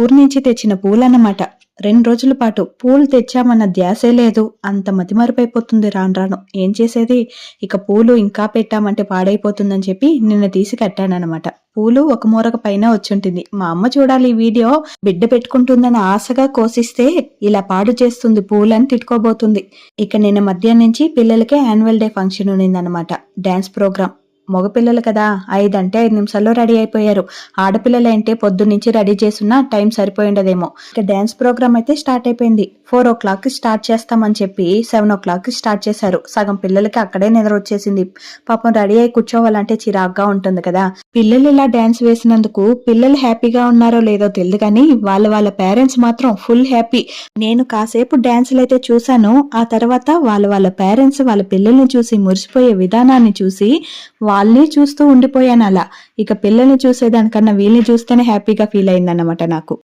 ఊరి నుంచి తెచ్చిన పూలన్నమాట. రెండు రోజుల పాటు పూలు తెచ్చామన్న ధ్యాసే లేదు. అంత మతిమరుపైపోతుంది రాను రాను. ఏం చేసేది? ఇక పూలు ఇంకా పెట్టామంటే పాడైపోతుందని చెప్పి నిన్న తీసి కట్టానమాట పూలు ఒక మూరక పైన వచ్చుంటుంది. మా అమ్మ చూడాలి ఈ వీడియో. బిడ్డ పెట్టుకుంటుందని ఆశగా కోసిస్తే ఇలా పాడు చేస్తుంది పూలని తిట్టుకోబోతుంది. ఇక నిన్న మధ్యాహ్నం నుంచి పిల్లలకి యాన్యువల్ డే ఫంక్షన్ ఉన్నిందనమాట డాన్స్ ప్రోగ్రామ్ మగపిల్లలు కదా ఐదు అంటే ఐదు నిమిషాల్లో రెడీ అయిపోయారు. ఆడపిల్లలు అంటే రెడీ చేసున్నా టైం సరిపోయిండదేమో. ఇక డ్యాన్స్ ప్రోగ్రామ్ అయితే స్టార్ట్ అయిపోయింది. ఫోర్ ఓ క్లాక్ స్టార్ట్ చేస్తామని చెప్పి సెవెన్ ఓ క్లాక్కి స్టార్ట్ చేశారు. సగం పిల్లలకి అక్కడే నిద్ర వచ్చేసింది. పాపం రెడీ అయి కూర్చోవాలంటే చిరాగ్గా ఉంటుంది కదా. పిల్లలు ఇలా డ్యాన్స్ వేసినందుకు పిల్లలు హ్యాపీగా ఉన్నారో లేదో తెలియదు కానీ వాళ్ళ వాళ్ళ పేరెంట్స్ మాత్రం ఫుల్ హ్యాపీ. నేను కాసేపు డ్యాన్సులు అయితే చూశాను. ఆ తర్వాత వాళ్ళ వాళ్ళ పేరెంట్స్ వాళ్ళ పిల్లల్ని చూసి మురిసిపోయే విధానాన్ని చూసి వాళ్ళే చూస్తూ ఉండిపోయాను అలా. ఇక పిల్లల్ని చూసేదానికన్నా వీళ్ళని చూస్తేనే హ్యాపీగా ఫీల్ అయిందన్నమాట నాకు.